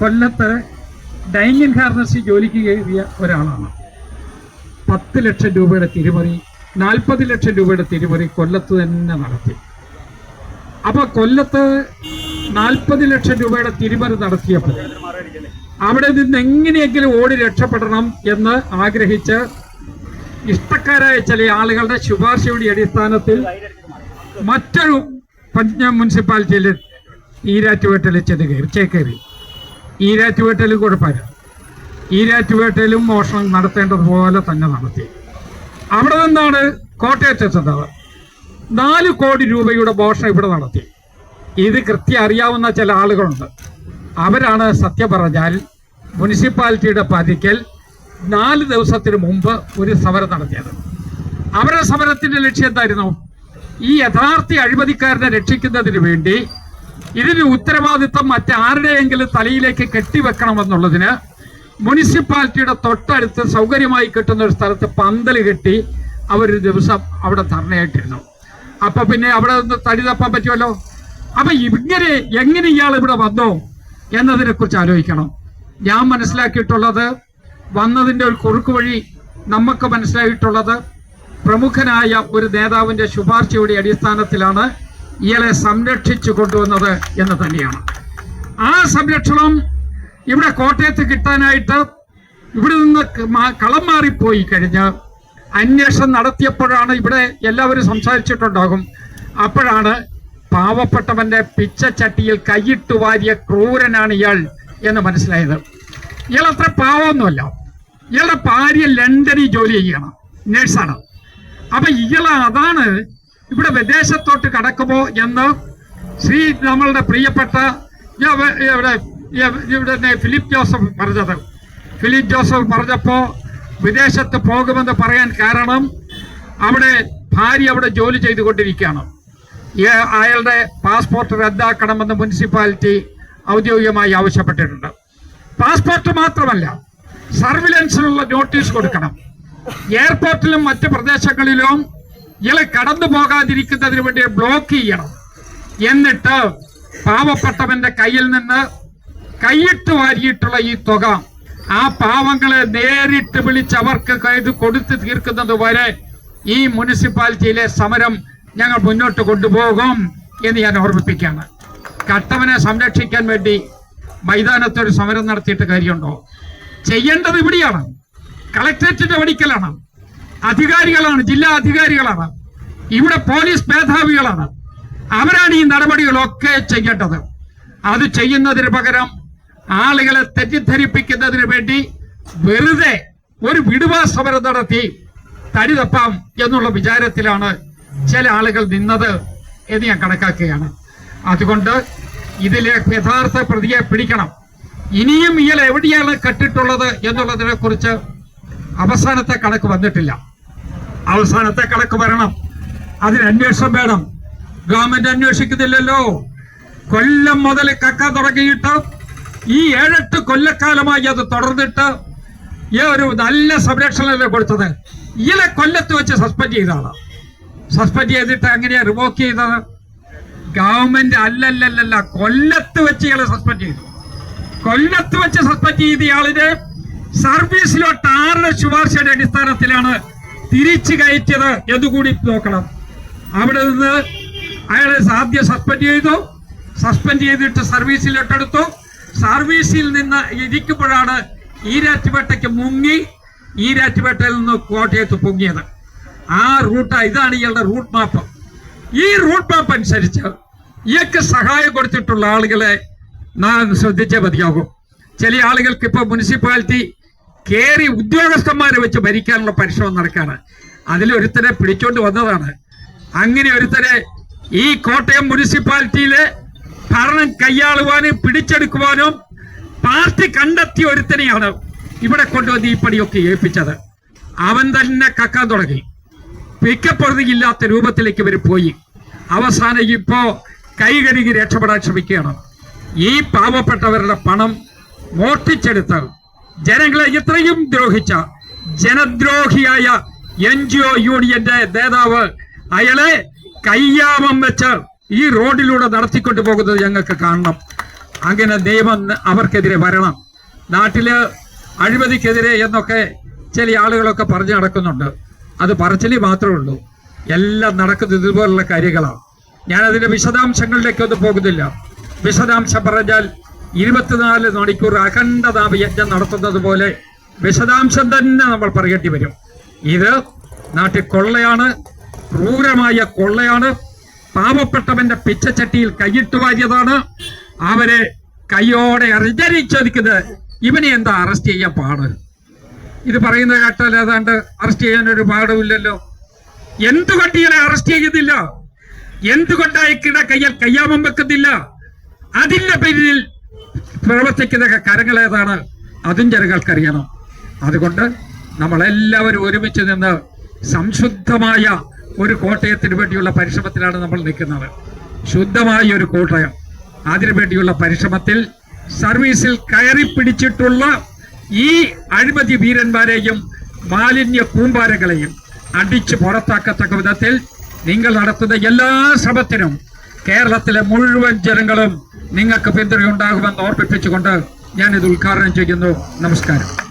കൊല്ലത്ത് ഡൈനിങ് ഹാർനസി ജോലിക്ക് കയറിയ ഒരാളാണ്. പത്ത് ലക്ഷം രൂപയുടെ തിരിമറി നാൽപ്പത് ലക്ഷം രൂപയുടെ തിരിമറി കൊല്ലത്ത് തന്നെ നടത്തി. അപ്പൊ കൊല്ലത്ത് നാൽപ്പത് ലക്ഷം രൂപയുടെ തിരിമറി നടത്തിയപ്പോൾ അവിടെ നിന്ന് എങ്ങനെയെങ്കിലും ഓടി രക്ഷപ്പെടണം എന്ന് ആഗ്രഹിച്ച് ഇഷ്ടക്കാരായ ചില ആളുകളുടെ ശുപാർശയുടെ അടിസ്ഥാനത്തിൽ മറ്റൊരു പഞ്ചാബ് മുനിസിപ്പാലിറ്റിയിൽ ഈരാറ്റുപേട്ടയിൽ ചെന്ന് കയറി ചേക്കേറി ഈരാറ്റുപേട്ടയിലും കുഴപ്പമില്ല ഈരാറ്റുപേട്ടയിലും മോഷണം നടത്തേണ്ടതുപോലെ തന്നെ നടത്തി. അവിടെ നിന്നാണ് കോട്ടയത്തെത്തുന്നത് നാല് കോടി രൂപയുടെ മോഷണം ഇവിടെ നടത്തി. ഇത് കൃത്യം അറിയാവുന്ന ചില ആളുകളുണ്ട്. അവരാണ് സത്യം പറഞ്ഞാൽ മുനിസിപ്പാലിറ്റിയുടെ പതിക്കൽ നാല് ദിവസത്തിന് മുമ്പ് ഒരു സമരം നടത്തിയത്. അവരുടെ സമരത്തിന്റെ ലക്ഷ്യം എന്തായിരുന്നു? ഈ യഥാർത്ഥ അഴിമതിക്കാരനെ രക്ഷിക്കുന്നതിന് വേണ്ടി ഇതിന് ഉത്തരവാദിത്തം മറ്റാരുടെയെങ്കിലും തലയിലേക്ക് കെട്ടിവെക്കണമെന്നുള്ളതിന് മുനിസിപ്പാലിറ്റിയുടെ തൊട്ടടുത്ത് സൗകര്യമായി കിട്ടുന്ന ഒരു സ്ഥലത്ത് പന്തൽ കെട്ടി അവരൊരു ദിവസം അവിടെ ധർണയായിട്ടിരുന്നു. അപ്പൊ പിന്നെ അവിടെ നിന്ന് തടി തപ്പാൻ പറ്റുമല്ലോ? അപ്പൊ ഇങ്ങനെ എങ്ങനെ ഇയാൾ ഇവിടെ വന്നോ എന്നതിനെ കുറിച്ച് ആലോചിക്കണം. ഞാൻ മനസ്സിലാക്കിയിട്ടുള്ളത് വന്നതിന്റെ ഒരു കുറുക്ക് വഴി നമുക്ക് മനസ്സിലായിട്ടുള്ളത് പ്രമുഖനായ ഒരു നേതാവിന്റെ ശുപാർശയുടെ അടിസ്ഥാനത്തിലാണ് ഇയാളെ സംരക്ഷിച്ചു കൊണ്ടുവന്നത് എന്ന് തന്നെയാണ്. ആ സംരക്ഷണം ഇവിടെ കോട്ടയത്ത് കിട്ടാനായിട്ട് ഇവിടെ നിന്ന് കളം മാറിപ്പോയി കഴിഞ്ഞ് അന്വേഷണം നടത്തിയപ്പോഴാണ് ഇവിടെ എല്ലാവരും സംസാരിച്ചിട്ടുണ്ടാകും. അപ്പോഴാണ് പാവപ്പെട്ടവന്റെ പിച്ചച്ചട്ടിയിൽ കൈയിട്ട് വാരിയ ക്രൂരനാണ് ഇയാൾ എന്ന് മനസ്സിലായത്. ഇയാൾ അത്ര പാവമൊന്നുമല്ല. ഇയാളുടെ ഭാര്യ ലണ്ടനിൽ ജോലി ചെയ്യണം നേഴ്സാണ്. അപ്പൊ ഇയാൾ അതാണ് ഇവിടെ വിദേശത്തോട്ട് കടക്കുമോ എന്ന് ശ്രീ നമ്മളുടെ പ്രിയപ്പെട്ട ഇവിടെ ഇവ- ഇവിടെ ഫിലിപ്പ് ജോസഫ് പറഞ്ഞത്. ഫിലിപ്പ് ജോസഫ് പറഞ്ഞപ്പോ വിദേശത്ത് പോകുമെന്ന് പറയാൻ കാരണം അവിടെ ഭാര്യ അവിടെ ജോലി ചെയ്തുകൊണ്ടിരിക്കുകയാണ്. അയാളുടെ പാസ്പോർട്ട് റദ്ദാക്കണമെന്ന് മുനിസിപ്പാലിറ്റി ഔദ്യോഗികമായി ആവശ്യപ്പെട്ടിട്ടുണ്ട്. പാസ്പോർട്ട് മാത്രമല്ല സർവിലൻസിനുള്ള നോട്ടീസ് കൊടുക്കണം. എയർപോർട്ടിലും മറ്റ് പ്രദേശങ്ങളിലും ഇയാളെ കടന്നു പോകാതിരിക്കുന്നതിന് വേണ്ടി ബ്ലോക്ക് ചെയ്യണം. എന്നിട്ട് പാവപ്പെട്ടവന്റെ കയ്യിൽ നിന്ന് കൈയിട്ട് വാരിയിട്ടുള്ള ഈ തുക ആ പാവങ്ങളെ നേരിട്ട് വിളിച്ച് അവർക്ക് ഇത് കൊടുത്തു തീർക്കുന്നത് വരെ ഈ മുനിസിപ്പാലിറ്റിയിലെ സമരം ഞങ്ങൾ മുന്നോട്ട് കൊണ്ടുപോകും എന്ന് ഞാൻ ഓർമ്മിപ്പിക്കുകയാണ്. കട്ടവനെ സംരക്ഷിക്കാൻ വേണ്ടി മൈതാനത്തൊരു സമരം നടത്തിയിട്ട് കാര്യമുണ്ടോ? ചെയ്യേണ്ടത് ഇവിടെയാണ്. കളക്ടറേറ്റിന്റെ വടിക്കലാണ് അധികാരികളാണ് ജില്ലാ അധികാരികളാണ്. ഇവിടെ പോലീസ് മേധാവികളാണ്. അവരാണ് ഈ നടപടികളൊക്കെ ചെയ്യേണ്ടത്. അത് ചെയ്യുന്നതിന് പകരം ആളുകളെ തെറ്റിദ്ധരിപ്പിക്കുന്നതിന് വേണ്ടി വെറുതെ ഒരു വിടുവാ സമരം നടത്തി തടി തപ്പാം എന്നുള്ള വിചാരത്തിലാണ് ചില ആളുകൾ നിന്നത് എന്ന് ഞാൻ കണക്കാക്കുകയാണ്. അതുകൊണ്ട് ഇതിലെ യഥാർത്ഥ പ്രതിയെ പിടിക്കണം. ഇനിയും ഇയാൾ എവിടെയാണ് കെട്ടിട്ടുള്ളത് എന്നുള്ളതിനെ കുറിച്ച് അവസാനത്തെ കണക്ക് വന്നിട്ടില്ല. അവസാനത്തെ കണക്ക് വരണം. അതിന് അന്വേഷണം വേണം. ഗവൺമെന്റ് അന്വേഷിക്കുന്നില്ലല്ലോ. കൊല്ലം മുതൽ കക്ക തുടങ്ങിയിട്ട് ഈ ഏഴെട്ട് കൊല്ലക്കാലമായി അത് തുടർന്നിട്ട് ഈ ഒരു നല്ല സംരക്ഷണമല്ലേ കൊടുത്തത്. ഇയാളെ കൊല്ലത്ത് വെച്ച് സസ്പെൻഡ് ചെയ്തതാണ്. സസ്പെൻഡ് ചെയ്തിട്ട് എങ്ങനെയാണ് റിവോക്ക് ചെയ്തത്? ഗവൺമെന്റ് അല്ലല്ലല്ല കൊല്ലത്ത് വെച്ച് ഇയാളെ സസ്പെൻഡ് ചെയ്തു. കൊല്ലത്ത് വെച്ച് സസ്പെൻഡ് ചെയ്ത ഇയാളിന് സർവീസിലോട്ട് ആരുടെ ശുപാർശയുടെ അടിസ്ഥാനത്തിലാണ് തിരിച്ചു കയറ്റിയത് എന്നുകൂടി നോക്കണം. അവിടെ നിന്ന് അയാളെ ആദ്യം സസ്പെൻഡ് ചെയ്തു. സസ്പെൻഡ് ചെയ്തിട്ട് സർവീസിൽ ഇട്ടെടുത്തു സർവീസിൽ നിന്ന് ഇരിക്കുമ്പോഴാണ് ഈരാറ്റുപേട്ടയ്ക്ക് മുങ്ങി ഈരാറ്റുപേട്ടയിൽ നിന്ന് കോട്ടയത്ത് പൊങ്ങിയത്. ആ റൂട്ട് ഇതാണ് ഇയാളുടെ റൂട്ട് മാപ്പ്. ഈ റൂട്ട് മാപ്പ് അനുസരിച്ച് ഇയാൾക്ക് സഹായം കൊടുത്തിട്ടുള്ള ആളുകളെ നാം ശ്രദ്ധിച്ചേ മതിയാകും. ചില ആളുകൾക്ക് ഇപ്പൊ മുനിസിപ്പാലിറ്റി കയറി ഉദ്യോഗസ്ഥന്മാരെ വെച്ച് ഭരിക്കാനുള്ള പരിശ്രമം നടക്കുകയാണ് അതിലൊരുത്തരെ പിടിച്ചോണ്ട് വന്നതാണ്. അങ്ങനെ ഒരുത്തരെ ഈ കോട്ടയം മുനിസിപ്പാലിറ്റിയിലെ ഭരണം കൈയാളുവാനും പിടിച്ചെടുക്കുവാനും പാർട്ടി കണ്ടെത്തിയ ഒരുത്തനെയാണ് ഇവിടെ കൊണ്ടുവന്ന് ഈ പണിയൊക്കെ ഏൽപ്പിച്ചത്. അവൻ തന്നെ കക്കാൻ തുടങ്ങി. പിക്കപ്പൊറുതിയില്ലാത്ത രൂപത്തിലേക്ക് ഇവർ പോയി. അവസാനം ഇപ്പോ കൈകഴുകി രക്ഷപ്പെടാൻ ശ്രമിക്കുകയാണ്. ഈ പാവപ്പെട്ടവരുടെ പണം മോഷ്ടിച്ചെടുത്ത് ജനങ്ങളെ ഇത്രയും ദ്രോഹിച്ച ജനദ്രോഹിയായ എൻ ജി ഒ യൂണിയന്റെ നേതാവ് അയാളെ കയ്യാമം വെച്ച് ഈ റോഡിലൂടെ നടത്തിക്കൊണ്ടു പോകുന്നത് ഞങ്ങൾക്ക് കാണണം. അങ്ങനെ നിയമം അവർക്കെതിരെ വരണം. നാട്ടിൽ അഴിമതിക്കെതിരെ എന്നൊക്കെ ചില ആളുകളൊക്കെ പറഞ്ഞു നടക്കുന്നുണ്ട്. അത് പറച്ചിലി മാത്രമേ ഉള്ളൂ. എല്ലാം നടക്കുന്നത് ഇതുപോലുള്ള കാര്യങ്ങളാണ്. ഞാൻ അതിന്റെ വിശദാംശങ്ങളിലേക്കൊന്നും പോകുന്നില്ല. വിശദാംശം പറഞ്ഞാൽ ഇരുപത്തിനാല് മണിക്കൂർ അഖണ്ഡതാപ യജ്ഞം നടത്തുന്നത് പോലെ വിശദാംശം തന്നെ നമ്മൾ പറയേണ്ടി വരും. ഇത് നാട്ടിൽ കൊള്ളയാണ് ക്രൂരമായ കൊള്ളയാണ്. പാവപ്പെട്ടവന്റെ പിച്ചച്ചട്ടിയിൽ കൈയിട്ട് വാരിയതാണ്. അവരെ കയ്യോടെ അറിഞ്ഞരിച്ചൊതുക്കുന്നത് ഇവനെ എന്താ അറസ്റ്റ് ചെയ്യാൻ പാട്? ഇത് പറയുന്ന കേട്ടാൽ ഏതാണ്ട് അറസ്റ്റ് ചെയ്യാൻ ഒരു പാടുമില്ലല്ലോ. എന്തുകൊണ്ട് ഇയാളെ അറസ്റ്റ് ചെയ്യുന്നില്ല? എന്തുകൊണ്ട് അയക്കിട കയ്യാൽ കയ്യാമം വെക്കുന്നില്ല? അതിന്റെ പേരിൽ പ്രവർത്തിക്കുന്ന കരങ്ങൾ ഏതാണ്? അതും ജനങ്ങൾക്കറിയണം അതുകൊണ്ട് നമ്മളെല്ലാവരും ഒരുമിച്ച് നിന്ന് സംശുദ്ധമായ ഒരു കോട്ടയത്തിന് വേണ്ടിയുള്ള പരിശ്രമത്തിലാണ് നമ്മൾ നിൽക്കുന്നത്. ശുദ്ധമായ ഒരു കോട്ടയം. അതിനു വേണ്ടിയുള്ള പരിശ്രമത്തിൽ സർവീസിൽ കയറി പിടിച്ചിട്ടുള്ള ഈ അഴിമതി വീരന്മാരെയും മാലിന്യ കൂമ്പാരങ്ങളെയും അടിച്ചു പുറത്താക്കത്തക്ക വിധത്തിൽ നിങ്ങൾ നടത്തുന്ന എല്ലാ ശ്രമത്തിനും കേരളത്തിലെ മുഴുവൻ ജനങ്ങളും നിങ്ങൾക്ക് പിന്തുണയുണ്ടാകുമെന്ന് ഓർമ്മിപ്പിച്ചുകൊണ്ട് ഞാൻ ഇത് ഉദ്ഘാടനം ചെയ്യുന്നു. നമസ്കാരം.